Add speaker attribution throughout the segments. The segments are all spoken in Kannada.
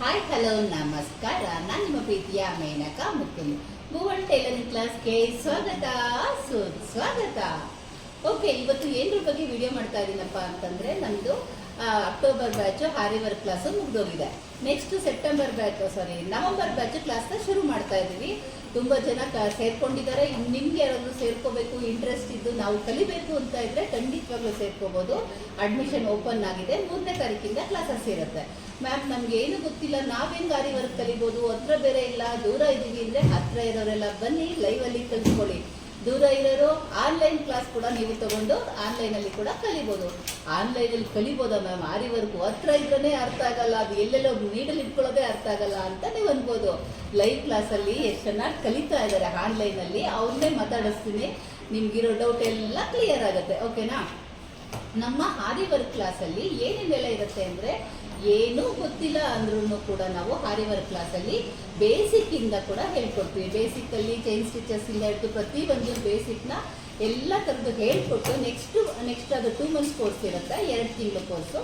Speaker 1: ಹಾಯ್ ಹಲೋ ನಮಸ್ಕಾರ ನಾನು ನಿಮ್ಮ ಪ್ರೀತಿಯ ಮೇನಕ ಮುಕುಂದ್ ಭುವನ್ ಟೈಲರಿಂಗ್ ಕ್ಲಾಸ್ಗೆ ಸ್ವಾಗತ. ಸುಸ್ವಾಗತ ಓಕೆ ಇವತ್ತು ಏನರ ಬಗ್ಗೆ ವಿಡಿಯೋ ಮಾಡ್ತಾ ಇದ್ದೀನಪ್ಪ ಅಂತಂದ್ರೆ ನಮ್ಮದು ಅಕ್ಟೋಬರ್ ಬ್ಯಾಚು ಹಾರಿ work class ಮುಗ್ದೋಗಿದೆ. Next September batch sorry November batch ಕ್ಲಾಸ್ನ ಶುರು ಮಾಡ್ತಾ ಇದ್ದೀವಿ ತುಂಬ ಜನ ಸೇರ್ಕೊಂಡಿದ್ದಾರೆ ನಿಮ್ಗೆ ಯಾರಾದರೂ ಸೇರ್ಕೋಬೇಕು ಇಂಟ್ರೆಸ್ಟ್ ಇದ್ದು ನಾವು ಕಲಿಬೇಕು ಅಂತ ಇದ್ರೆ ಖಂಡಿತವಾಗ್ಲೂ ಸೇರ್ಕೋಬೋದು. ಅಡ್ಮಿಷನ್ ಓಪನ್ ಆಗಿದೆ. ಮೂರನೇ ತಾರೀಕಿಂದ ಕ್ಲಾಸಸ್ ಇರುತ್ತೆ. ಮ್ಯಾಮ್ ನಮ್ಗೆ ಏನು ಗೊತ್ತಿಲ್ಲ. ನಾವೇನು ಗಾಡಿ ವರ್ಕ್ ಕಲಿಬೋದು ಹತ್ರ ಬೇರೆ ಇಲ್ಲ. ದೂರ ಇದ್ದೀವಿ ಅಂದರೆ ಹತ್ರ ಇರೋರೆಲ್ಲ ಬನ್ನಿ ಲೈವಲ್ಲಿ ಕಲಿಸ್ಕೊಳ್ಳಿ ದೂರ ಇರೋರು ಆನ್ಲೈನ್ ಕ್ಲಾಸ್ ಕೂಡ ನೀವು ತಗೊಂಡು ಆನ್ಲೈನಲ್ಲಿ ಕೂಡ ಕಲಿಬೋದು. ಆನ್ಲೈನಲ್ಲಿ ಕಲಿಬೋದಾ ಮ್ಯಾಮ್ ಆರಿವರೆಗೂ ಹತ್ರ ಇದ್ರೇ ಅರ್ಥ ಆಗಲ್ಲ. ಅದು ಎಲ್ಲೆಲ್ಲೋ ನೀಡಲ್ಲಿ ಇಟ್ಕೊಳ್ಳೋದೇ ಅರ್ಥ ಆಗಲ್ಲ ಅಂತ ನೀವು ಅನ್ಬೋದು. ಲೈವ್ ಕ್ಲಾಸಲ್ಲಿ ಎಷ್ಟು ಚೆನ್ನಾಗಿ ಕಲಿತಾ ಇದ್ದಾರೆ ಆನ್ಲೈನಲ್ಲಿ ಅವ್ರನ್ನೇ ಮಾತಾಡಿಸ್ತೀನಿ. ನಿಮಗಿರೋ ಡೌಟ್ ಎಲ್ಲ ಕ್ಲಿಯರ್ ಆಗುತ್ತೆ. ಓಕೆನಾ ನಮ್ಮ ಹಾರಿ ವರ್ಕ್ ಕ್ಲಾಸಲ್ಲಿ ಏನೇನೆಲ್ಲ ಇರುತ್ತೆ ಅಂದರೆ ಏನೂ ಗೊತ್ತಿಲ್ಲ ಅಂದ್ರೂ ಕೂಡ ನಾವು ಹಾರಿ ವರ್ಕ್ ಕ್ಲಾಸಲ್ಲಿ ಬೇಸಿಕ್ ಇಂದ ಕೂಡ ಹೇಳ್ಕೊಡ್ತೀವಿ. ಬೇಸಿಕ್ಕಲ್ಲಿ ಚೈನ್ ಸ್ಟಿಚಸ್ ಇಂದ ಹಿಡಿದು ಪ್ರತಿಯೊಂದು ಬೇಸಿಕ್ನ ಎಲ್ಲ ಥರದ್ದು ಹೇಳ್ಕೊಟ್ಟು ನೆಕ್ಸ್ಟ್ ನೆಕ್ಸ್ಟ್ ಅದು ಟೂ ಮಂತ್ಸ್ ಕೋರ್ಸ್ ಇರುತ್ತೆ, ಎರಡು ತಿಂಗಳು ಕೋರ್ಸು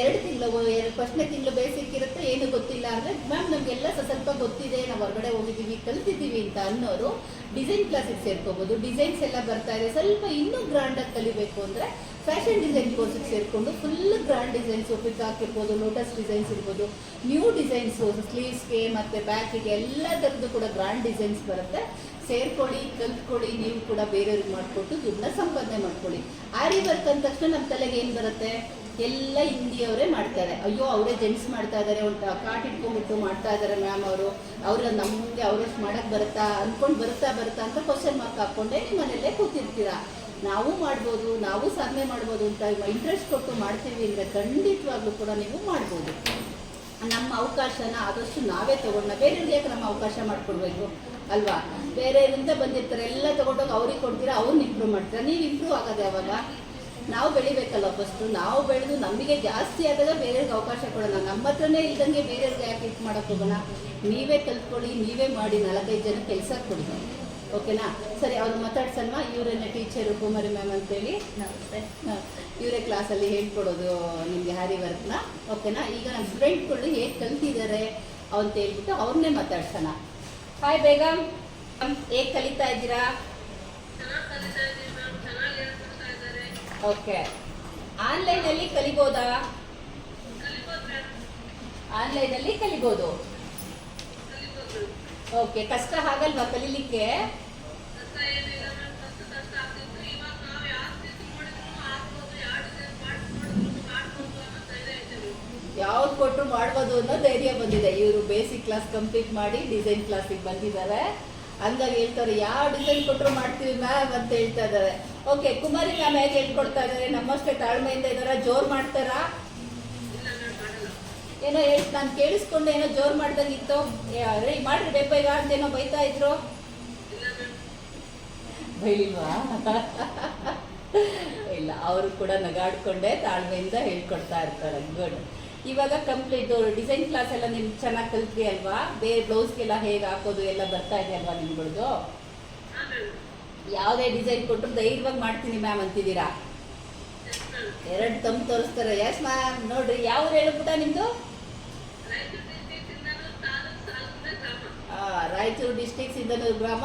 Speaker 1: ಎರಡು ತಿಂಗಳು ಎರಡು ಫಸ್ಟ್ನೇ ತಿಂಗಳು ಬೇಸಿಕ್ ಇರುತ್ತೆ, ಏನು ಗೊತ್ತಿಲ್ಲ ಅಂದರೆ ಮ್ಯಾಮ್ ನಮಗೆಲ್ಲ ಸ್ವಲ್ಪ ಗೊತ್ತಿದೆ, ನಾವು ಹೊರಗಡೆ ಹೋಗಿದ್ದೀವಿ, ಕಲ್ತಿದ್ದೀವಿ ಅಂತ ಅನ್ನೋರು ಡಿಸೈನ್ ಕ್ಲಾಸಿಗೆ ಸೇರ್ಕೋಬೋದು. ಡಿಸೈನ್ಸ್ ಎಲ್ಲ ಬರ್ತಾ ಇದೆ. ಸ್ವಲ್ಪ ಇನ್ನೂ ಗ್ರ್ಯಾಂಡಾಗಿ ಕಲಿಬೇಕು ಅಂದರೆ ಫ್ಯಾಷನ್ ಡಿಸೈನ್ ಕೋರ್ಸಿಗೆ ಸೇರಿಕೊಂಡು ಫುಲ್ ಗ್ರ್ಯಾಂಡ್ ಡಿಸೈನ್ಸು ಪಿಕಾಕ್ ಇರ್ಬೋದು ಲೋಟಸ್ ಡಿಸೈನ್ಸ್ ಇರ್ಬೋದು ನ್ಯೂ ಡಿಸೈನ್ಸ್ ಸ್ಲೀವ್ಸ್ಗೆ ಮತ್ತು ಬ್ಯಾಕಿಗೆ ಎಲ್ಲ ಥರದ್ದು ಕೂಡ ಗ್ರ್ಯಾಂಡ್ ಡಿಸೈನ್ಸ್ ಬರುತ್ತೆ. ಸೇರ್ಕೊಳ್ಳಿ, ಕಲ್ತ್ಕೊಳ್ಳಿ, ನೀವು ಕೂಡ ಬೇರೆಯವ್ರಿಗೆ ಮಾಡಿಕೊಟ್ಟು ದುಡ್ಡನ್ನ ಸಂಪಾದನೆ ಮಾಡ್ಕೊಳ್ಳಿ. ಆರಿ ಬರ್ತಂದ ತಕ್ಷಣ ನಮ್ಮ ತಲೆಗೆ ಏನು ಬರುತ್ತೆ? ಎಲ್ಲ ಹಿಂದಿಯವರೇ ಮಾಡ್ತಾರೆ. ಅಯ್ಯೋ, ಅವರೇ ಜೆಂಟ್ಸ್ ಮಾಡ್ತಾ ಇದ್ದಾರೆ ಒಂದು ಕಾಟ್ ಇಟ್ಕೊಂಡ್ಬಿಟ್ಟು ಮಾಡ್ತಾ ಇದ್ದಾರೆ ಮ್ಯಾಮ್ ಅವರು. ಅವ್ರ ನಮಗೆ ಅವರಷ್ಟು ಮಾಡಕ್ಕೆ ಬರುತ್ತಾ ಅಂದ್ಕೊಂಡು ಬರುತ್ತಾ ಬರುತ್ತಾ ಅಂತ ಕ್ವಶನ್ ಮಾರ್ಕ್ ಹಾಕ್ಕೊಂಡೆ ನಿಮ್ಮ ಮನೆಯಲ್ಲೇ ಕೂತಿರ್ತೀರಾ. ನಾವು ಮಾಡ್ಬೋದು, ನಾವು ಸಾಧನೆ ಮಾಡ್ಬೋದು ಅಂತ ಇಂಟ್ರೆಸ್ಟ್ ಕೊಟ್ಟು ಮಾಡ್ತೀವಿ ಅಂದರೆ ಖಂಡಿತವಾಗ್ಲೂ ಕೂಡ ನೀವು ಮಾಡ್ಬೋದು. ನಮ್ಮ ಅವಕಾಶನ ಆದಷ್ಟು ನಾವೇ ತಗೊಂಡ ಬೇರೆಯವ್ರಿಗೆ ಯಾಕೆ ನಮ್ಮ ಅವಕಾಶ ಮಾಡಿಕೊಡ್ಬೇಕು ಅಲ್ವಾ? ಬೇರೆಯವರಿಂದ ಬಂದಿರ್ತಾರೆ, ಎಲ್ಲ ತಗೊಂಡೋಗಿ ಅವ್ರಿಗೆ ಕೊಡ್ತೀರಾ, ಅವ್ರನ್ನ ಇಂಪ್ರೂವ್ ಮಾಡ್ತೀರಾ? ನೀವು ಇಂಪ್ರೂವ್ ಆಗೋದು ಯಾವಾಗ? ನಾವು ಬೆಳಿಬೇಕಲ್ಲ ಫಸ್ಟು ನಾವು ಬೆಳೆದು ನಮಗೆ ಜಾಸ್ತಿ ಆದಾಗ ಬೇರೆಯವ್ರಿಗೆ ಅವಕಾಶ ಕೊಡೋಣ ನಮ್ಮ ಹತ್ರನೇ ಇಲ್ದಂಗೆ ಬೇರೆಯವ್ರಿಗೆ ಯಾಕೆ ಇದು ಮಾಡೋಕ್ಕೆ ಹೋಗೋಣ? ನೀವೇ ಕಲ್ತ್ಕೊಳ್ಳಿ ನೀವೇ ಮಾಡಿ. ನಾಲ್ಕೈದು ಜನ ಕೆಲಸ ಕೊಡಿ. ಓಕೆನಾ? ಸರಿ ಅವ್ರು ಮಾತಾಡ್ಸಲ್ವಾ? ಇವರನ್ನೇ ಟೀಚರು ಕುಮಾರಿ ಮ್ಯಾಮ್ ಅಂತೇಳಿ.
Speaker 2: ನಮಸ್ತೆ.
Speaker 1: ಇವರೇ ಕ್ಲಾಸಲ್ಲಿ ಹೇಳ್ಕೊಡೋದು ನಿಮಗೆ ಹ್ಯಾರಿ ವರ್ಕ್ನ ಓಕೆನಾ? ಈಗ ನಮ್ಮ ಸ್ಟೂಡೆಂಟ್ಗಳು ಹೇಗೆ ಕಲ್ತಿದ್ದಾರೆ ಅಂತ ಹೇಳ್ಬಿಟ್ಟು ಅವ್ರನ್ನೇ ಮಾತಾಡ್ಸೋಣ. ಹಾಯ್ ಬೇಗ ಹೇಗೆ ಕಲಿತಾ ಇದ್ದೀರಾ? ಓಕೆ ಆನ್ಲೈನಲ್ಲಿ ಕಲಿಬೋದಾ? ಆನ್ಲೈನಲ್ಲಿ ಕಲಿಬೋದು. ಓಕೆ ಕಷ್ಟ ಆಗಲ್ವಾ ಕಲೀಲಿಕ್ಕೆ? ಯಾವ್ದು ಕೊಟ್ಟರು ಮಾಡ್ಬೋದು ಅನ್ನೋ ಧೈರ್ಯ ಬಂದಿದೆ. ಇವರು ಬೇಸಿಕ್ ಕ್ಲಾಸ್ ಕಂಪ್ಲೀಟ್ ಮಾಡಿ ಡಿಸೈನ್ ಕ್ಲಾಸಿಗೆ ಬಂದಿದ್ದಾರೆ. ಹಂಗಾಗಿ ಹೇಳ್ತಾರೆ ಯಾವ ಡಿಸೈನ್ ಕೊಟ್ಟರು ಮಾಡ್ತೀವಿ ಮ್ಯಾಮ್ ಅಂತ ಹೇಳ್ತಾ ಇದ್ದಾರೆ. ಓಕೆ, ಕುಮಾರಿ ಮ್ಯಾಮ್ ಹೇಗೆ ಹೇಳ್ಕೊಡ್ತಾ ಇದ್ದಾರೆ? ನಮ್ಮಷ್ಟೇ ತಾಳ್ಮೆಯಿಂದ ಇದಾರ ಜೋರ್ ಮಾಡ್ತಾರಾ? ಏನೋ ಹೇಳಿ, ನಾನು ಕೇಳಿಸ್ಕೊಂಡು, ಏನೋ ಜೋರ್ ಮಾಡ್ದಂಗಿತ್ತು. ರೀ ಮಾಡ್ರಿ ಈಗ ಅಂತೇನೋ ಬೈತಾ ಇದ್ರು. ಬೈಲ್ವಾ ಇಲ್ಲ, ಅವರು ಕೂಡ ನಗಾಡ್ಕೊಂಡೆ, ತಾಳ್ಮೆಯಿಂದ ಹೇಳ್ಕೊಡ್ತಾ ಇರ್ತಾರೆ ಗುಡ್ ಇವಾಗ ಕಂಪ್ಲೀಟ್ ಡಿಸೈನ್ ಕ್ಲಾಸ್ ಎಲ್ಲ ನಿಮ್ಗೆ ಚೆನ್ನಾಗಿ ಕಲ್ತ್ರಿ ಅಲ್ವಾ? ಬೇರೆ ಬ್ಲೌಸ್ಗೆಲ್ಲ ಹೇಗೆ ಹಾಕೋದು, ಎಲ್ಲ ಬರ್ತಾ ಇದೆ ಅಲ್ವಾ ನಿಮ್ಗಳ್ದು? ಯಾವುದೇ ಡಿಸೈನ್ ಕೊಟ್ಟರು ಧೈರ್ಯವಾಗಿ ಮಾಡ್ತೀನಿ ಮ್ಯಾಮ್ ಅಂತಿದ್ದೀರಾ? ಎರಡು ತಮ್ ತೋರಿಸ್ತಾರೆ. ಎಸ್ ಮ್ಯಾಮ್ ನೋಡ್ರಿ ಯಾವ ಹೇಳ್ಬಿಟ್ಟ ನಿಮ್ದು? ಆ, ರಾಯಚೂರು ಡಿಸ್ಟಿಕ್ ಸಿಂಧನೂರು ಗ್ರಾಮ?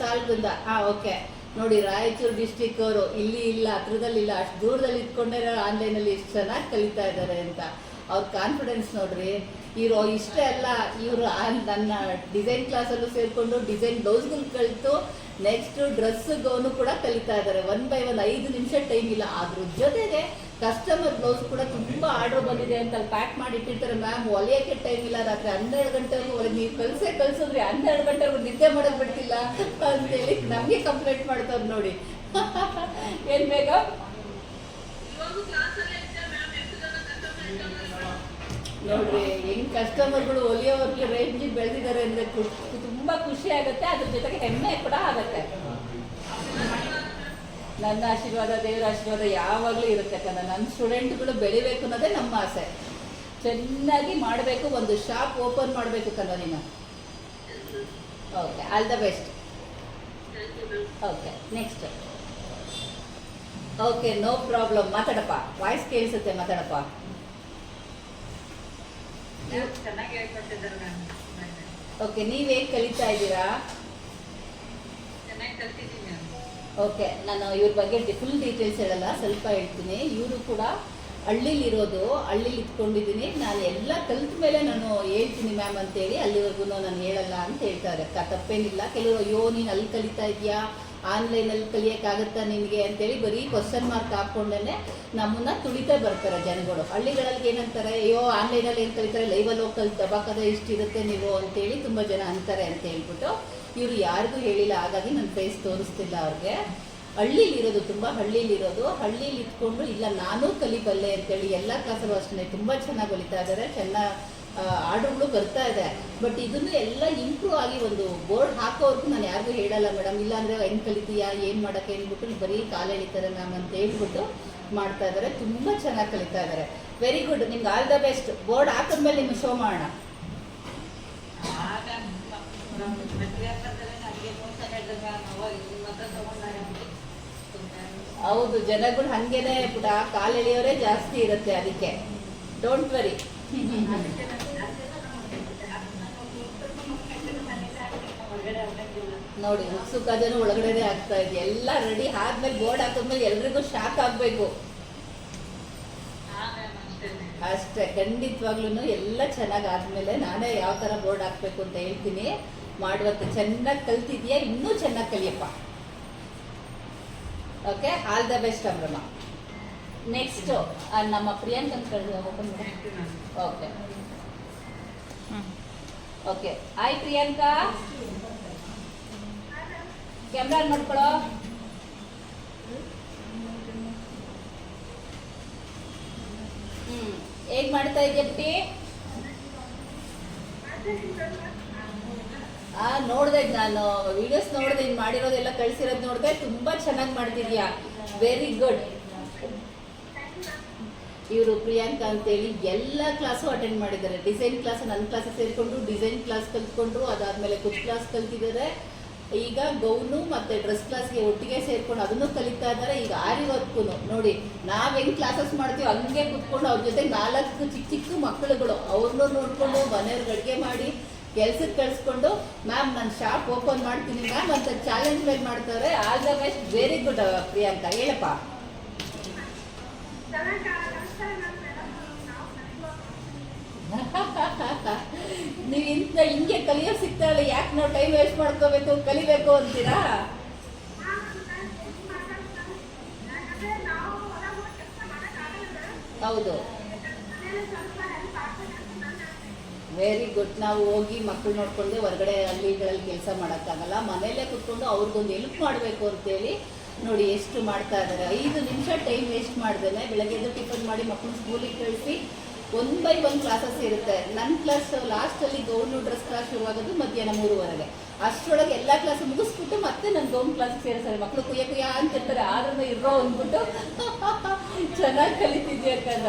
Speaker 1: ಸಾಲ್ಗುಂದ. ಹಾ ಓಕೆ ನೋಡಿ ರಾಯಚೂರು ಡಿಸ್ಟಿಕ್ ಅವರು ಇಲ್ಲಿ ಇಲ್ಲ ಹತ್ರದಲ್ಲಿ ಇಲ್ಲ ಅಷ್ಟು ದೂರದಲ್ಲಿ ಇಟ್ಕೊಂಡೇ ಆನ್ಲೈನಲ್ಲಿ ಎಷ್ಟು ಚೆನ್ನಾಗಿ ಕಲಿತಾ ಇದ್ದಾರೆ ಅಂತ. ಅವ್ರ ಕಾನ್ಫಿಡೆನ್ಸ್ ನೋಡ್ರಿ. ಇವರು ಇಷ್ಟೇ ಅಲ್ಲ, ಇವರು ನನ್ನ ಡಿಸೈನ್ ಕ್ಲಾಸಲ್ಲೂ ಸೇರಿಕೊಂಡು ಡಿಸೈನ್ ಬ್ಲೌಸ್ಗಳು ಕಲಿತು ನೆಕ್ಸ್ಟ್ ಡ್ರೆಸ್ ಗೌನು ಕೂಡ ಕಲಿತಾ ಇದ್ದಾರೆ ಒನ್ ಬೈ ಒನ್ ಐದು ನಿಮಿಷ ಟೈಮ್ ಇಲ್ಲ. ಅದ್ರ ಜೊತೆಗೆ ಕಸ್ಟಮರ್ ಬ್ಲೌಸ್ ಕೂಡ ತುಂಬಾ ಆರ್ಡರ್ ಬಂದಿದೆ ಅಂತ ಪ್ಯಾಕ್ ಮಾಡಿ ಇಟ್ಟಿರ್ತಾರೆ ಮ್ಯಾಮ್ ಹೊಲಿಯೋಕ್ಕೆ ಟೈಮ್ ಇಲ್ಲ. ರಾತ್ರಿ ಹನ್ನೆರಡು ಗಂಟೆವರೆಗೂ ನೀವು ಕಲ್ಸೇ ಕಲಿಸಿದ್ರೆ ಹನ್ನೆರಡು ಗಂಟೆವರೆಗೂ ನಿದ್ದೆ ಮಾಡಕ್ ಬಿಡ್ತಿಲ್ಲ ಅಂತೇಳಿ ನಮಗೆ ಕಂಪ್ಲೇಂಟ್ ಮಾಡ್ತಾರೆ ನೋಡಿ. ಏನ್ ಬೇಗ? ನೋಡ್ರಿ ಹೆಂಗ್ ಕಸ್ಟಮರ್ಗಳು ಹೊಲಿಯೋವರೆಗೆ ರೇಂಜಿಗೆ ಬೆಳೆದಿದ್ದಾರೆ ಅಂದ್ರೆ ತುಂಬಾ ಖುಷಿ ಆಗುತ್ತೆ, ಅದ್ರ ಜೊತೆಗೆ ಹೆಮ್ಮೆ ಕೂಡ ಆಗುತ್ತೆ. ನನ್ನ ಆಶೀರ್ವಾದ, ದೇವರ ಆಶೀರ್ವಾದ ಯಾವಾಗಲೂ ಇರುತ್ತೆ ಕಣ. ನನ್ನ ಸ್ಟೂಡೆಂಟ್ಗಳು ಬೆಳಿಬೇಕು ಅನ್ನೋದೇ ನಮ್ಮ ಆಸೆ. ಚೆನ್ನಾಗಿ ಮಾಡಬೇಕು, ಒಂದು ಶಾಪ್ ಓಪನ್ ಮಾಡಬೇಕು ಕಣ ನೀನು. Okay all the best okay next okay no problem ಮಾತಾಡಪ್ಪ. Voice ಕೇಳಿಸುತ್ತೆ, ಮಾತಾಡಪ್ಪ.
Speaker 2: ಚೆನ್ನಾಗಿ ಹೇಳ್ಕೊಟ್ಟಿದ್ದಾರೆ ಮ್ಯಾಮ್.
Speaker 1: ಓಕೆ ನೀವೇನು ಕಲಿತಾ ಇದ್ದೀರಾ?
Speaker 2: ಚೆನ್ನಾಗಿ ಕಲ್ತಿದ್ದೀನಿ ಮ್ಯಾಮ್.
Speaker 1: ಓಕೆ ನಾನು ಇವ್ರ ಬಗ್ಗೆ ಫುಲ್ ಡೀಟೇಲ್ಸ್ ಹೇಳಲ್ಲ ಸ್ವಲ್ಪ ಹೇಳ್ತೀನಿ. ಇವರು ಕೂಡ ಹಳ್ಳಿಲಿರೋದು ಹಳ್ಳಿಲಿ ಇಟ್ಕೊಂಡಿದ್ದೀನಿ ನಾನು ಎಲ್ಲ ಕಲಿತ ಮೇಲೆ ನಾನು ಹೇಳ್ತೀನಿ ಮ್ಯಾಮ್ ಅಂತೇಳಿ ಅಲ್ಲಿವರೆಗೂ ನಾನು ಹೇಳಲ್ಲ ಅಂತ ಹೇಳ್ತಾರೆ. ತಪ್ಪೇನಿಲ್ಲ. ಕೆಲವರು ಅಯ್ಯೋ ನೀನು ಅಲ್ಲಿ ಕಲಿತಾ ಇದೆಯಾ? ಆನ್ಲೈನಲ್ಲಿ ಕಲಿಯೋಕ್ಕಾಗುತ್ತಾ ನಿನಗೆ ಅಂತೇಳಿ ಬರೀ ಕ್ವಶನ್ ಮಾರ್ಕ್ ಹಾಕ್ಕೊಂಡೇ ನಮ್ಮನ್ನ ತುಳಿತಾ ಬರ್ತಾರೆ ಜನಗಳು. ಹಳ್ಳಿಗಳಲ್ಲಿ ಏನಂತಾರೆ, ಅಯ್ಯೋ, ಆನ್ಲೈನಲ್ಲಿ ಏನು ಕಲಿತಾರೆ? ಲೈವಲ್ಲಿ ಹೋಗಿ ಕಲ್ ದಬಾಕದ ಇಷ್ಟಿರುತ್ತೆ ನೀವು? ಅಂತೇಳಿ ತುಂಬ ಜನ ಅಂತಾರೆ ಅಂತ ಹೇಳ್ಬಿಟ್ಟು ಇವರು ಯಾರಿಗೂ ಹೇಳಿಲ್ಲ. ಹಾಗಾಗಿ ನನ್ನ ಫೇಸ್ ತೋರಿಸ್ತಿಲ್ಲ ಅವ್ರಿಗೆ. ಹಳ್ಳಿಲಿರೋದು ತುಂಬ, ಹಳ್ಳಿಲಿರೋದು. ಹಳ್ಳಿಲಿ ಇಟ್ಕೊಂಡು ಇಲ್ಲ, ನಾನೂ ಕಲಿಬಲ್ಲೆ ಅಂತೇಳಿ ಎಲ್ಲ ಕ್ಲಾಸಲ್ಲೂ ಅಷ್ಟೇ. ತುಂಬ ಚೆನ್ನಾಗಿ ಹೊಲಿತಾ ಇದ್ದಾರೆ. ಚೆನ್ನಾಗಿ ಆರ್ಡರ್ಗಳು ಬರ್ತಾ ಇದೆ. ಬಟ್ ಇದನ್ನು ಎಲ್ಲ ಇಂಪ್ರೂವ್ ಆಗಿ ಒಂದು ಬೋರ್ಡ್ ಹಾಕೋವರೆಗೂ ನಾನು ಯಾರಿಗೂ ಹೇಳಲ್ಲ ಮೇಡಮ್ ಇಲ್ಲಾಂದರೆ ಹೆಂಗೆ ಕಲಿತೀಯಾ? ಏನು ಮಾಡೋಕ್ಕೆ? ಅಂದ್ಬಿಟ್ಟು ಬರೀ ಕಾಲು ಎಳಿತಾರೆ ಮ್ಯಾಮ್ ಅಂತ ಹೇಳ್ಬಿಟ್ಟು ಮಾಡ್ತಾ ಇದ್ದಾರೆ ತುಂಬ ಚೆನ್ನಾಗಿ ಕಲಿತಾ ಇದ್ದಾರೆ ವೆರಿ ಗುಡ್ ನಿಮ್ಗೆ ಆಲ್ ದ ಬೆಸ್ಟ್ ಬೋರ್ಡ್ ಹಾಕಿದ್ಮೇಲೆ ನಿಮ್ಗೆ ಶೋ ಮಾಡೋಣ. ಹೌದು. ಜನಗಳು ಹಂಗೇನೆ ಪುಟ ಕಾಲು ಎಳಿಯೋರೇ ಜಾಸ್ತಿ ಇರುತ್ತೆ ಅದಕ್ಕೆ. ಡೋಂಟ್ ವರಿ
Speaker 2: ಹೊರಗಡೆ ಹೋಗಂಗಿಲ್ಲ
Speaker 1: ನೋಡಿ ಉತ್ಸುಕ ಜನ ಒಳಗಡೆನೆ ಆಗ್ತಾ ಇದೆ. ಎಲ್ಲ ರೆಡಿ ಆದ್ಮೇಲೆ ಬೋರ್ಡ್ ಹಾಕಿದ್ಮೇಲೆ ಎಲ್ರಿಗೂ ಶಾಕ್ ಆಗಬೇಕು.
Speaker 2: ಅಷ್ಟೇ.
Speaker 1: ಖಂಡಿತವಾಗ್ಲೂ ಎಲ್ಲ ಚೆನ್ನಾಗಿ ಆದ್ಮೇಲೆ ನಾನೇ ಯಾವ ಥರ ಬೋರ್ಡ್ ಹಾಕ್ಬೇಕು ಅಂತ ಹೇಳ್ತೀನಿ. ಮಾಡುವಂತ ಚೆನ್ನಾಗಿ ಕಲ್ತಿದ್ಯಾ ಇನ್ನೂ ಚೆನ್ನಾಗಿ ಕಲಿಯಪ್ಪ. ಓಕೆ ಆಲ್ ದ ಬೆಸ್ಟ್ ಅಮ್ರಮ್ಮ. ನೆಕ್ಸ್ಟ್ ನಮ್ಮ ಪ್ರಿಯಾಂಕನ್
Speaker 2: ಅಂತ
Speaker 1: okay okay hi Priyanka. Camera ಮಾಡ್ಕೊಳೋ. ಹ್ಮ್. ಹೇಗ್ ಮಾಡ್ತಾ ಇದೆಯಾ ಆ, ನೋಡ್ದೆ ನಾನು. ವಿಡಿಯೋಸ್ ನೋಡ್ದೆ, ಇನ್ ಮಾಡಿರೋದೆಲ್ಲ ಕಳ್ಸಿರೋದು ನೋಡ್ದೆ. ತುಂಬಾ ಚೆನ್ನಾಗಿ ಮಾಡ್ತಿದ್ಯಾ? ವೆರಿ ಗುಡ್ ಇವರು ಪ್ರಿಯಾಂಕಾ ಅಂತೇಳಿ ಎಲ್ಲ ಕ್ಲಾಸು ಅಟೆಂಡ್ ಮಾಡಿದ್ದಾರೆ. ಡಿಸೈನ್ ಕ್ಲಾಸ್ ನನ್ನ ಕ್ಲಾಸ್ ಸೇರಿಕೊಂಡು ಡಿಸೈನ್ ಕ್ಲಾಸ್ ಕಲ್ತ್ಕೊಂಡ್ರು, ಅದಾದ್ಮೇಲೆ ಕುಚ್ ಕ್ಲಾಸ್ ಕಲ್ತಿದ್ದಾರೆ. ಈಗ ಗೌನು ಮತ್ತೆ ಡ್ರೆಸ್ ಕ್ಲಾಸ್ಗೆ ಒಟ್ಟಿಗೆ ಸೇರ್ಕೊಂಡು ಅದನ್ನು ಕಲಿತಾ ಇದ್ದಾರೆ. ಈಗ ಆರಿ ವರ್ಕು ನೋಡಿ ನಾವ್ ಹೆಂಗ್ ಕ್ಲಾಸಸ್ ಮಾಡ್ತೀವಿ ಹಂಗೆ ಕುತ್ಕೊಂಡು ಅವ್ರ ಜೊತೆ ನಾಲ್ಕು ಚಿಕ್ಕ ಚಿಕ್ಕ ಮಕ್ಕಳುಗಳು ಅವ್ರನ್ನೂ ನೋಡ್ಕೊಂಡು ಮನೆಯವ್ರಿಗೆ ಅಡುಗೆ ಮಾಡಿ ಕೆಲ್ಸಕ್ಕೆ ಕಳಿಸ್ಕೊಂಡು ಮ್ಯಾಮ್ ನಾನು ಶಾಪ್ ಓಪನ್ ಮಾಡ್ತೀನಿ ಮ್ಯಾಮ್ ಅಂತ ಚಾಲೆಂಜ್ ಮೇಲೆ ಮಾಡ್ತಾರೆ. All the best very good Priyanka ಹೇಳಪ್ಪ. ನೀವು ಇಂಥ ಹಿಂಗೆ ಕಲಿಯೋ ಸಿಗ್ತಾರಲ್ಲ ಯಾಕೆ ನಾವು ಟೈಮ್ ವೇಸ್ಟ್ ಮಾಡ್ಕೋಬೇಕು, ಕಲಿಬೇಕು ಅಂತೀರಾ? ಹೌದು. ವೆರಿ ಗುಡ್ ನಾವು ಹೋಗಿ ಮಕ್ಕಳು ನೋಡ್ಕೊಂಡು ಹೊರಗಡೆ ಹಳ್ಳಿಗಳಲ್ಲಿ ಕೆಲಸ ಮಾಡೋಕ್ಕಾಗಲ್ಲ. ಮನೆಯಲ್ಲೇ ಕುತ್ಕೊಂಡು ಅವ್ರಿಗೊಂದು ಹೆಲ್ಪ್ ಮಾಡಬೇಕು ಅಂತೇಳಿ ನೋಡಿ ಎಷ್ಟು ಮಾಡ್ತಾ ಇದ್ದಾರೆ ಐದು ನಿಮಿಷ ಟೈಮ್ ವೇಸ್ಟ್ ಮಾಡ್ದೇನೆ. ಬೆಳಗ್ಗೆ ಎದ್ದು ಟಿಫನ್ ಮಾಡಿ ಮಕ್ಕಳು ಸ್ಕೂಲಿಗೆ ಕಳಿಸಿ ಒನ್ ಬೈ ಒನ್ ಕ್ಲಾಸಸ್ ಇರುತ್ತೆ ನನ್ನ ಕ್ಲಾಸ್ ಲಾಸ್ಟಲ್ಲಿ ಗೌನು ಡ್ರೆಸ್ ಕ್ಲಾಸ್ ಶುರುವಾಗೋದು ಮಧ್ಯಾಹ್ನ ಮೂರುವರೆಗೆ. ಅಷ್ಟರೊಳಗೆ ಎಲ್ಲ ಕ್ಲಾಸ್ ಮುಗಿಸ್ಬಿಟ್ಟು ಮತ್ತೆ ನನ್ನ ಗೌನ್ ಕ್ಲಾಸ್ ಸೇರಿಸ್ತಾರೆ. ಮಕ್ಕಳು ಕುಯ್ಯ ಕುಯ್ಯ ಹೇಳ್ತಾರೆ. ಆದರೂ ಇರೋ ಅಂದ್ಬಿಟ್ಟು ಚೆನ್ನಾಗಿ ಕಲಿತಿದ್ಯಾ ಕದ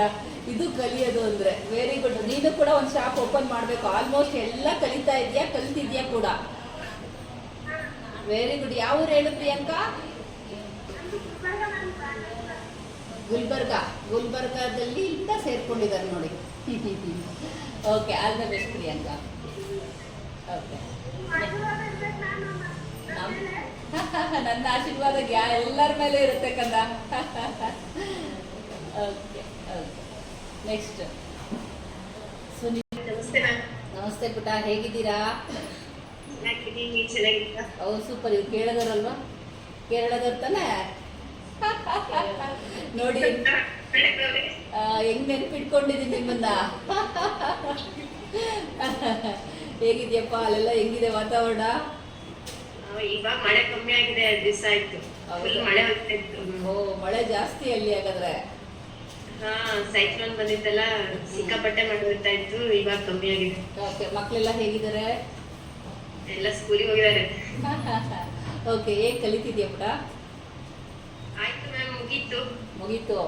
Speaker 1: ಇದು ಕಲಿಯೋದು ಅಂದ್ರೆ ವೆರಿ ಗುಡ್ ನೀನು ಕೂಡ ಒಂದು ಶಾಪ್ ಓಪನ್ ಮಾಡಬೇಕು. ಆಲ್ಮೋಸ್ಟ್ ಎಲ್ಲ ಕಲಿತಾ ಇದೆಯಾ, ಕಲಿತಿದ್ಯಾ ಕೂಡ? ವೆರಿ ಗುಡ್ ಯಾವ ಊರು ಹೇಳು ಪ್ರಿಯಾಂಕಾ? ಗುಲ್ಬರ್ಗ ಗುಲ್ಬರ್ಗದಲ್ಲಿ ಇಂದ ಸೇರ್ಕೊಂಡಿದ್ದಾರೆ ನೋಡಿ. Okay all the best Priyanka okay ನನ್ನ ಆಶೀರ್ವಾದ ಯಾ ಎಲ್ಲರ ಮೇಲೆ ಇರುತ್ತೆ ಕಂದ. ಓಕೆ ಓಕೆ ನೆಕ್ಸ್ಟ್ ಸುನಿ
Speaker 3: ನಮಸ್ತೆ
Speaker 1: ನಮಸ್ತೆ ಪುಟ ಹೇಗಿದ್ದೀರಾ? ಅವು ಸೂಪರ್ ಇವ್ರು ಕೇಳದರಲ್ವಾ ಕೇರಳದವ್ರು ತಾನೇ? ನೋಡಿ ಹೆಂಗ್ ನೆನ್ಪಿಟ್ಕೊಂಡಿದ್ದೀನಿ ನಿಮ್ಮನ್ನ? ಹೇಗಿದ್ಯಪ್ಪ? ಅಲ್ಲೆಲ್ಲ ಹೆಂಗಿದೆ ವಾತಾವರಣ?
Speaker 3: ಇವಾಗ ಮಳೆ ಕಮ್ಮಿ ಆಗಿದೆ ಎರಡು ದಿವಸ ಆಯ್ತು. ಮಳೆ
Speaker 1: ಓ ಮಳೆ ಜಾಸ್ತಿ ಅಲ್ಲಿ ಹಾಗಾದ್ರೆ?
Speaker 3: ಹಾ ಸೈಕ್ಲೋನ್ ಬಂದಿತ್ತಲ್ಲ ಸಿಕ್ಕಾಪಟ್ಟೆ ಮಳೆ ಹೋಗ್ತಾ ಇತ್ತು ಇವಾಗ ಕಮ್ಮಿ ಆಗಿದೆ.
Speaker 1: ಓಕೆ ಮಕ್ಕಳೆಲ್ಲ ಹೇಗಿದ್ದಾರೆ?
Speaker 3: ಎಲ್ಲ ಸ್ಕೂಲಿಗೆ ಹೋಗಿದ್ದಾರೆ.
Speaker 1: ಓಕೆ ಹೇಗೆ ಕಲಿತಿದ್ಯಾ ಪುಟ?
Speaker 3: ಮ್ಯಾಮ್ ಮುಗೀತು.
Speaker 1: ಮುಗೀತು.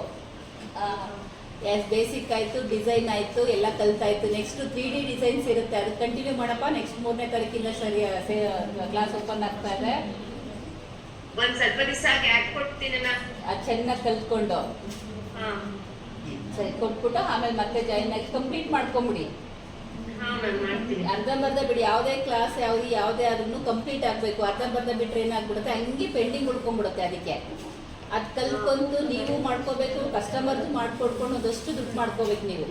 Speaker 1: ಎಸ್ ಬೇಸಿಕ್ ಆಯಿತು ಡಿಸೈನ್ ಆಯಿತು ಎಲ್ಲ ಕಲ್ತಾಯ್ತು. ನೆಕ್ಸ್ಟ್ ತ್ರೀ ಡಿ ಡಿಸೈನ್ಸ್ ಇರುತ್ತೆ. ಅದು ಕಂಟಿನ್ಯೂ ಮಾಡಪ್ಪ ನೆಕ್ಸ್ಟ್ ಮೂರನೇ ತಾರೀಕಿಂದ ಸರಿ ಕ್ಲಾಸ್ ಓಪನ್ ಆಗ್ತಾ ಇದೆ.
Speaker 3: ಒಂದು ಸ್ವಲ್ಪ ದಿವಸ ಗ್ಯಾಪ್
Speaker 1: ಅದು ಚೆನ್ನಾಗಿ ಕಲ್ತ್ಕೊಂಡು. ಸರಿ ಕೊಟ್ಬಿಟ್ಟು ಆಮೇಲೆ ಮತ್ತೆ ಜಾಯಿನ್ ಆಗಿ ಕಂಪ್ಲೀಟ್ ಮಾಡ್ಕೊಂಬಿಡಿ. ಅರ್ಧಂಬರ್ಧ ಬಿಡಿ ಯಾವುದೇ ಕ್ಲಾಸ್ ಯಾವ್ದು ಯಾವುದೇ ಆದ್ರೂ ಕಂಪ್ಲೀಟ್ ಆಗಬೇಕು. ಅರ್ಧಂಬರ್ಧ ಬಿಟ್ರೆ ಏನಾಗ್ಬಿಡುತ್ತೆ? ಹಂಗೆ ಪೆಂಡಿಂಗ್ ಉಳ್ಕೊಂಡ್ಬಿಡುತ್ತೆ ಅದಕ್ಕೆ. ಅದು ಕಲ್ತ್ಕೊಂಡು ನೀವು ಮಾಡ್ಕೋಬೇಕು ಕಸ್ಟಮರ್ ಮಾಡ್ಕೊಡ್ಕೊಂಡು ಅದಷ್ಟು ದುಡ್ಡು ಮಾಡ್ಕೋಬೇಕು ನೀವು.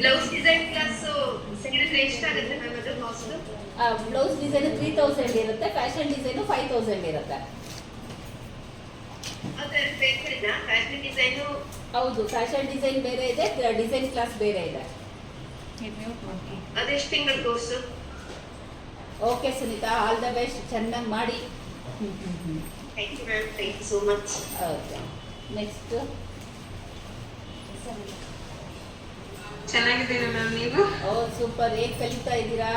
Speaker 3: ಬ್ಲೌಸ್ ಡಿಸೈನ್ ಕ್ಲಾಸ್ ಸೇರಿದ್ರೆ ಎಷ್ಟಾಗುತ್ತೆ ಮ್ಯಾಮ್ ಅದು cost
Speaker 1: blouse design three thousand ಇರುತ್ತೆ ಫ್ಯಾಷನ್ ಡಿಸೈನು ಫೈವ್ ತೌಸಂಡ್ ಇರುತ್ತೆ. ಹೌದು ಫ್ಯಾಷನ್ ಡಿಸೈನ್ ಬೇರೆ ಇದೆ ಡಿಸೈನ್ ಕ್ಲಾಸ್ ಬೇರೆ ಇದೆ.
Speaker 3: ಅದೆಷ್ಟು ತಿಂಗಳ course
Speaker 1: okay Sunita all the best ಚೆನ್ನಾಗಿ ಮಾಡಿ.
Speaker 3: Thank you ma'am thank you so much
Speaker 1: okay next
Speaker 4: ಚೆನ್ನಾಗಿದ್ದೀರಾ ಮ್ಯಾಮ್ ನೀವು?
Speaker 1: ಓ ಸೂಪರ್. ಹೇಗೆ ಕಲಿತಾ ಇದ್ದೀರಾ?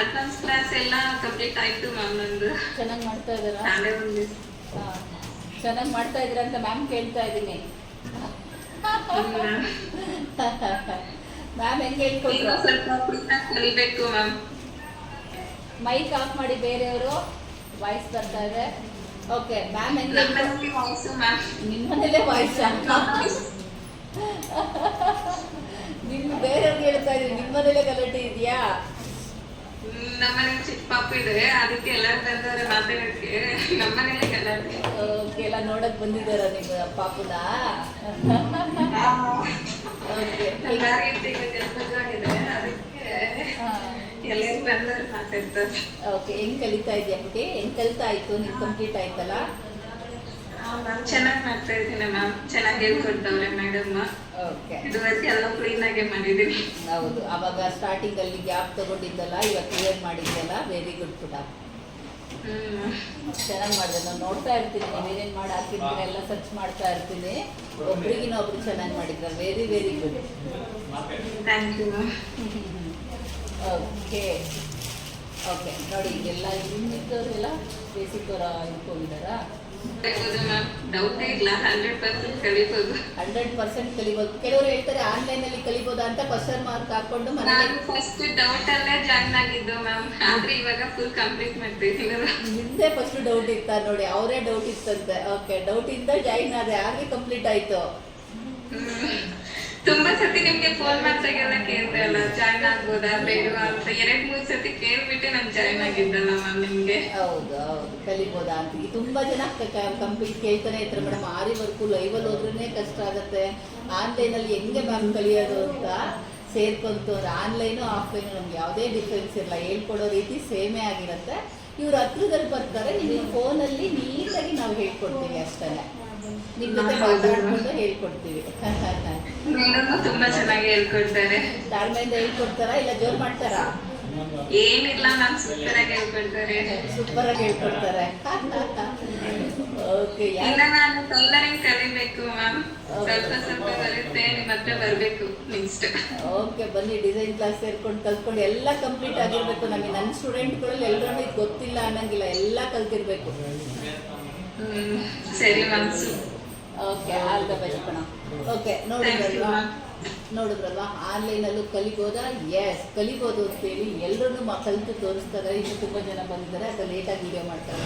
Speaker 4: ಅಡ್ವಾನ್ಸ್ ಕ್ಲಾಸ್ ಎಲ್ಲ ಕಂಪ್ಲೀಟ್ ಆಯ್ತು ಮ್ಯಾಮ್ ನಂದು.
Speaker 1: ಚೆನ್ನಾಗಿ ಮಾಡ್ತಾ ಇದ್ದೀರಾ?
Speaker 4: ನಾಳೆ ಒಂದು
Speaker 1: ಚೆನ್ನಾಗಿ ಮಾಡ್ತಾ ಇದ್ದೀರಾ ಅಂತ ಮ್ಯಾಮ್ ಕೇಳ್ತಾ ಇದ್ದೀನಿ. ಮ್ಯಾಮ್ ಹೆಂಗೆ ಹೇಳ್ಕೊಟ್ರು?
Speaker 4: ಸ್ವಲ್ಪ ಕಲಿಬೇಕು ಮ್ಯಾಮ್.
Speaker 1: ಮೈಕ್ ಆಫ್ ಮಾಡಿ ಬೇರೆಯವರು ವಾಯ್ಸ್ ಬರ್ತಾ ಇದೆ. ಓಕೆ ಮ್ಯಾಮ್ ನಿಮ್ಮನೇಲೆ ವಾಯ್ಸ್ ನಿಮ್ ಬೇರೆಯವ್ರಿಗೆ ಹೇಳ್ತಾ ಇದ್ದೀನಿ ನಿಮ್ಮನೇಲೆ ಗಲಾಟೆ ಇದೆಯಾ?
Speaker 4: ನಮ್ಮನೆ ಚಿಕ್ಕ ಪಾಪು ಇದೆ ಅದಕ್ಕೆ ಎಲ್ಲರೂ ಬಂದವ್ರೆ ಮಾತಾಡೋಕ್ಕೆ. ನಮ್ಮನೇಲೆ ಗಲಾಟೆ.
Speaker 1: ಓಕೆ ಎಲ್ಲ ನೋಡಕ್ ಬಂದಿದ್ದಾರ ನಿಮ್ಮ ಪಾಪುನ ಓಕೆ
Speaker 4: ಎಲ್ಲಾರು ಈಗ ಜನ್ಮದಾಗಿದೆ ಅದಕ್ಕೆ
Speaker 1: ಓಕೆ ಹೆಂಗ್ ಕಲಿತಾ ಇದೆಯಾ ಪುಟಿ ಹೆಂಗ್ ಕಲಿತಾ ಆಯ್ತು ನಿನ್ ಕಂಪ್ಲೀಟ್ ಆಯ್ತಲ್ಲ?
Speaker 4: ಮ್ಯಾಮ್ ಚೆನ್ನಾಗಿ ಮಾಡ್ತಾ ಇದ್ದೀನಿ ಮ್ಯಾಮ್. ಚೆನ್ನಾಗಿ ಹೇಳ್ಕೊಡ್ತವ್ರೆ ಮೇಡಮ್.
Speaker 1: ಓಕೆ.
Speaker 4: ಇದುವರೆಗೆ ಎಲ್ಲ ಕ್ಲೀನ್ ಆಗೇ ಮಾಡಿದ್ದೀನಿ
Speaker 1: ಹೌದು ಅವಾಗ ಸ್ಟಾರ್ಟಿಂಗ್ ಅಲ್ಲಿ ಗ್ಯಾಪ್ ತಗೊಂಡಿದ್ದಲ್ಲ ಇವಾಗ ಕ್ಲಿಯರ್ ಮಾಡಿದ್ದಲ್ಲ ವೆರಿ ಗುಡ್ ಪುಟ. ಚೆನ್ನಾಗಿ ಮಾಡಿದೆ. ನಾನು ನೋಡ್ತಾ ಇರ್ತೀನಿ. ನೀವೇನೇನು ಮಾಡಿ ಹಾಕಿದ್ರೆ ಎಲ್ಲ ಸರ್ಚ್ ಮಾಡ್ತಾ ಇರ್ತೀನಿ. ಒಬ್ರಿಗಿನ ಒಬ್ರು ಚೆನ್ನಾಗಿ ಮಾಡಿದ್ರ. Very very good
Speaker 4: thank you
Speaker 1: okay. Okay ನೋಡಿ ಈಗೆಲ್ಲ ಇನ್ನಿದ್ದವರೆಲ್ಲ ಬೇಸಿಕ್ ಅವರ ಇಟ್ಕೊಂಡಿದ್ದಾರಾ?
Speaker 4: ಕಲಿಬೋದು ಮ್ಯಾಮ್ ಡೌಟೇ ಇಲ್ಲ ಹಂಡ್ರೆಡ್ ಪರ್ಸೆಂಟ್ ಕಲಿಬೋದು.
Speaker 1: ಕೆಲವರು ಹೇಳ್ತಾರೆ ಆನ್ಲೈನ್ ಅಲ್ಲಿ ಕಲಿಬೋದಾ ಅಂತ ಕ್ವಶನ್ ಮಾರ್ಕ್ ಹಾಕೊಂಡು
Speaker 4: ಫಸ್ಟ್ ಡೌಟ್ ಅಲ್ಲೇ ಜಾಯ್ನ್ ಆಗಿದ್ದು ಮ್ಯಾಮ್. ಆದ್ರೆ ಇವಾಗ ಫುಲ್ ಕಂಪ್ಲೀಟ್ ಮಾಡ್ತಿದ್ದೀನಿ
Speaker 1: ಹಿಂದೆ ಫಸ್ಟ್ ಡೌಟ್ ಇತ್ತ ನೋಡಿ ಅವರೇ ಡೌಟ್ ಇತ್ತಂತೆ. ಓಕೆ ಡೌಟ್ ಇಂದ ಜಾಯಿನ್ ಆದ್ರೆ ಹಾಗೆ ಕಂಪ್ಲೀಟ್ ಆಯ್ತು?
Speaker 4: ತುಂಬಾ ಸತಿ ನಿಮ್ಗೆ ಫೋನ್ ಮಾಡ್ದಾಗೆಲ್ಲ ಕೇಳ್ದೆ ಅಲ್ಲ ಜಾಯ್ನ್ ಆಗ್ಬೋದಾ ಬೇಡವಾ ಅಂತ. ಎರಡ್ ಮೂರ್ ಸತಿ ಕೇಳ್ಬಿಟ್ಟೆ ನಾನು ಜಾಯ್ನ್ ಆಗಿದ್ದಲ್ಲ ಮ್ಯಾಮ್ ನಿಮ್ಗೆ.
Speaker 1: ಹೌದು ಹೌದು. ಕಲಿಬೋದಾ ಅಂತ. ತುಂಬಾ ಜನ ಕಂಪ್ಲೀಟ್ ಕೇಳ್ತಾನೆ ಇರ್ತಾರೆ ಮೇಡಮ್ ಆರಿ ವರ್ಕು ಅಲ್ಲಿ ಹೋದ್ರೇ ಕಷ್ಟ ಆಗುತ್ತೆ. ಆನ್ಲೈನಲ್ಲಿ ಹೆಂಗೆ ಮ್ಯಾಮ್ ಕಲಿಯೋದು ಅಂತ ಸೇರ್ಕೊಂತವ್ರು ಆನ್ಲೈನು ಆಫ್ಲೈನು ನಮ್ಗೆ ಯಾವುದೇ ಡಿಫ್ರೆನ್ಸ್ ಇಲ್ಲ ಹೇಳ್ಕೊಡೋ ರೀತಿ ಸೇಮೇ ಆಗಿರುತ್ತೆ. ಇವ್ರ ಹತ್ರದಲ್ಲಿ ಬರ್ತಾರೆ ಫೋನ್ ಫೋನಲ್ಲಿ ನೀಟಾಗಿ ನಾವು ಹೇಳ್ಕೊಡ್ತೀವಿ ಅಷ್ಟೇ. ನಿಮ್ಮ ಜೊತೆ ಮಾತಾಡ್ಕೊಂಡು ಹೇಳ್ಕೊಡ್ತೀವಿ.
Speaker 4: ತುಂಬಾ ಚೆನ್ನಾಗಿ ಹೇಳ್ಕೊಳ್ತಾರೆ.
Speaker 1: ತಾಳ್ಮೆಯಿಂದ ಹೇಳ್ಕೊಡ್ತಾರಾ ಇಲ್ಲ ಜೋರ್ ಮಾಡ್ತಾರಾ?
Speaker 4: ಏನಿಲ್ಲ ಮ್ಯಾಮ್ ಸೂಪರ್ ಆಗಿ ಹೇಳ್ಕೊಡ್ತಾರೆ.
Speaker 1: ಸೂಪರ್ ಆಗಿ ಹೇಳ್ಕೊಡ್ತಾರೆ ಓಕೆ
Speaker 4: ಇನ್ನ ನಾನು ಟೈಲರಿಂಗ್ ಕಲಿಬೇಕು ಮ್ಯಾಮ್ ಸ್ವಲ್ಪ ಸ್ವಲ್ಪ ಕಲಿತೆ ನಿಮ್ ಹತ್ರ ಬರ್ಬೇಕು ನೆಕ್ಸ್ಟ್
Speaker 1: ಓಕೆ ಬನ್ನಿ ಡಿಸೈನ್ ಕ್ಲಾಸ್ ಸೇರ್ಕೊಂಡು ಕಲ್ತ್ಕೊಂಡು ಎಲ್ಲ ಕಂಪ್ಲೀಟ್ ಆಗಿರ್ಬೇಕು. ನಮಗೆ ನನ್ನ ಸ್ಟೂಡೆಂಟ್ಗಳಲ್ಲಿ ಎಲ್ಲರೂ ಇದು ಗೊತ್ತಿಲ್ಲ ಅನ್ನಂಗಿಲ್ಲ ಎಲ್ಲ ಕಲ್ತಿರ್ಬೇಕು.
Speaker 4: ಹ್ಮ್ ಸರಿ ma'am
Speaker 1: okay all the best ಕಣ ಓಕೆ ನೋಡಿದ್ರಲ್ವಾ? ನೋಡಿದ್ರಲ್ವಾ? ಆನ್ಲೈನಲ್ಲೂ ಕಲಿಬೋದಾ? ಎಸ್ ಕಲಿಬೋದು ಅಂತೇಳಿ ಎಲ್ಲರೂ ಮ ಕಲಿತು ತೋರಿಸ್ತಾರೆ. ಇಷ್ಟು ತುಂಬಾ ಜನ ಬಂದಿದ್ದಾರೆ ಅಥವಾ ಲೇಟಾಗಿ ವಿಡಿಯೋ ಮಾಡ್ತಾರೆ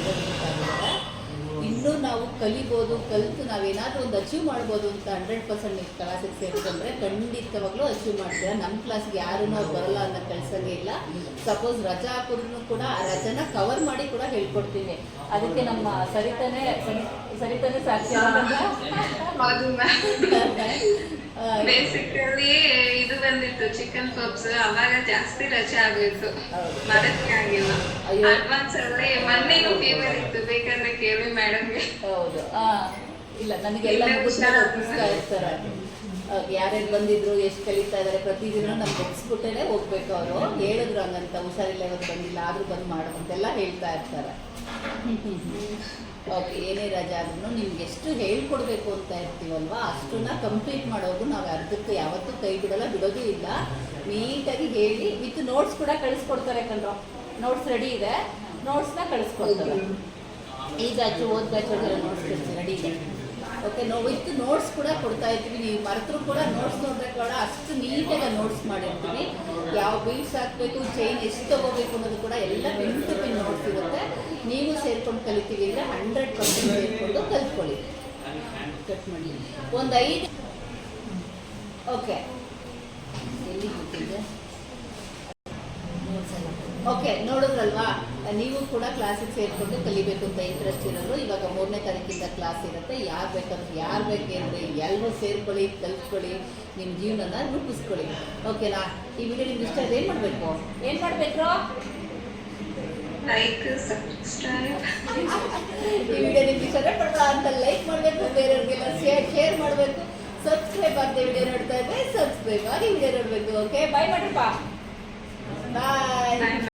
Speaker 1: ಕಲಿಬೋದು ಕಲಿತು ನಾವೇನಾದರೂ ಒಂದು ಅಚೀವ್ ಮಾಡ್ಬೋದು ಅಂತ ಹಂಡ್ರೆಡ್ ಪರ್ಸೆಂಟ್ ನೀವು ಕ್ಲಾಸಿಗೆ ಸೇರಿಕೊಂಡ್ರೆ ಖಂಡಿತವಾಗ್ಲೂ ಅಚೀವ್ ಮಾಡ್ತೀರಾ? ನಮ್ಮ ಕ್ಲಾಸ್ಗೆ ಯಾರೂ ಬರಲ್ಲ ಅನ್ನೋ ಕೆಲಸನೇ ಇಲ್ಲ. ಸಪೋಸ್ ರಜಾ ಹಾಕಿದ್ರು ಕೂಡ ಆ ರಜಾನ ಕವರ್ ಮಾಡಿ ಕೂಡ ಹೇಳ್ಕೊಡ್ತೀನಿ. ಅದಕ್ಕೆ ನಮ್ಮ ಸರಿತಾನೆ ಸರಿ ಸರಿತಾನೆ ಸಾಧ್ಯ
Speaker 4: ಬೇಸಿಕಲಿ ಇದು ಬಂದಿತ್ತು ಚಿಕನ್ ಪಾಪ್ಸ್ ಅವಾಗ ಜಾಸ್ತಿ ರಜೆ ಆಗಿತ್ತು ಮರಕ್ಕೆ ಆಗಿಲ್ಲ.
Speaker 1: ಅಯ್ಯೋ.
Speaker 4: ಅಡ್ವಾನ್ಸ್ ಅಲ್ಲಿ ಮೊನ್ನೆ ಫೀವರ್ ಕೇಳಿ ಮೇಡಮ್ಗೆ
Speaker 1: ಹೌದು. ಆ, ಇಲ್ಲ ನನಗೆಲ್ಲ. ಒಪ್ಪಿಸ್ತಾ ಇರ್ತಾರೆ. ಯಾರ್ಯಾರು ಬಂದಿದ್ರು ಎಷ್ಟು ಕಲಿತಾ ಇದ್ದಾರೆ ಪ್ರತಿದಿನ ನಮ್ಗೆ ಒಪ್ಪಿಸ್ಬಿಟ್ಟೇನೆ ಹೋಗ್ಬೇಕು ಅವರು. ಹೇಳಿದ್ರು ಹಂಗಂತ ಹುಷಾರಿಲ್ಲ ಇವತ್ತು ಬಂದಿಲ್ಲ ಆದ್ರೂ ಬಂದು ಮಾಡು ಅಂತೆಲ್ಲ ಹೇಳ್ತಾ ಇರ್ತಾರೆ. ಓಕೆ ಏನೇ ರಜಾ ಆದ್ರೂ ನಿಮ್ಗೆ ಎಷ್ಟು ಹೇಳ್ಕೊಡ್ಬೇಕು ಅಂತ ಇರ್ತೀವಲ್ವಾ ಅಷ್ಟನ್ನ ಕಂಪ್ಲೀಟ್ ಮಾಡೋದು ನಾವು ಅರ್ಧಕ್ಕೆ ಯಾವತ್ತೂ ಕೈ ಬಿಡಲ್ಲ ಬಿಡೋದು ಇಲ್ಲ. ನೀಟಾಗಿ ಹೇಳಿ ವಿತ್ ನೋಟ್ಸ್ ಕೂಡ ಕಳಿಸ್ಕೊಡ್ತಾರೆ ಕಣ್ರೋ. ನೋಟ್ಸ್ ರೆಡಿ ಇದೆ ನೋಟ್ಸ್ನ ಕಳಿಸ್ಕೊಡ್ತಾರೆ. ಈ ಬ್ಯಾಚು ಓದ್ batch notes ready okay no with notes ಕೂಡ ಕೊಡ್ತಾ ಇರ್ತೀವಿ ನೀವು ಮರೆತರು ಕೂಡ ನೋಟ್ಸ್ ನೋಡ್ಬೇಕಾಡ ಅಷ್ಟು ನೀಟಾಗಿ ನೋಟ್ಸ್ ಮಾಡಿರ್ತೀವಿ. ಯಾವ ಬೀಸ್ ಹಾಕಬೇಕು ಚೈನ್ ಎಷ್ಟು ತಗೋಬೇಕು ಅನ್ನೋದು ಕೂಡ ಎಲ್ಲ ಪಿನ್ ಟು ನೋಟ್ಸ್ ಇರುತ್ತೆ. ನೀವು ಸೇರ್ಕೊಂಡು ಕಲಿತೀವಿ ಅಂದರೆ ಹಂಡ್ರೆಡ್ ಪರ್ಸೆಂಟ್ ಸೇರಿಕೊಂಡು ಕಲ್ತ್ಕೊಳ್ಳಿ. ಕಟ್ ಮಾಡಿ. ಒಂದು ಐದು ಓಕೆ ಎಲ್ಲಿ ಓಕೆ ನೋಡಿದ್ರಲ್ವಾ? ನೀವು ಕೂಡ ಕ್ಲಾಸಿಗೆ ಸೇರಿಕೊಂಡು ಕಲಿಬೇಕು ಅಂತ ಇಂಟ್ರೆಸ್ಟ್ ಇರೋರು ಇವಾಗ ಮೂರನೇ ತಾರೀಕಿಂದ ಕ್ಲಾಸ್ ಇರುತ್ತೆ. ಯಾರು ಬೇಕಂದ್ರೆ ಯಾರು ಬೇಕಂದ್ರೆ ಎಲ್ಲರೂ ಸೇರ್ಕೊಳ್ಳಿ ಕಲ್ತ್ಕೊಳ್ಳಿ ನಿಮ್ಮ ಜೀವನನ ರೂಪಿಸ್ಕೊಳ್ಳಿ. ಓಕೆನಾ ಈ ವಿಡಿಯೋ ನಿಮ್ಗೆ ಇಷ್ಟ ಏನು ಮಾಡಬೇಕು? ಏನು ಮಾಡಬೇಕು?
Speaker 4: ಲೈಕ್ ಸಬ್ಸ್ಕ್ರೈಬ್
Speaker 1: ಈ ವಿಡಿಯೋ ನಿಮ್ಗೆ ಇಷ್ಟ ಅಂತ ಲೈಕ್ ಮಾಡಬೇಕು ಬೇರೆಯವ್ರಿಗೆಲ್ಲ ಶೇರ್ ಶೇರ್ ಮಾಡಬೇಕು. ಸಬ್ಸ್ಕ್ರೈಬ್ ಆಗದೆ ವಿಡಿಯೋ ನೋಡ್ತಾ ಇದ್ರೆ ಸಬ್ಸ್ಕ್ರೈಬ್ ಆಗಿ ವಿಡಿಯೋ ನೋಡಬೇಕು. ಓಕೆ ಬಾಯ್ ಮಾಡ್ರಪ್ಪ
Speaker 4: ಬಾಯ್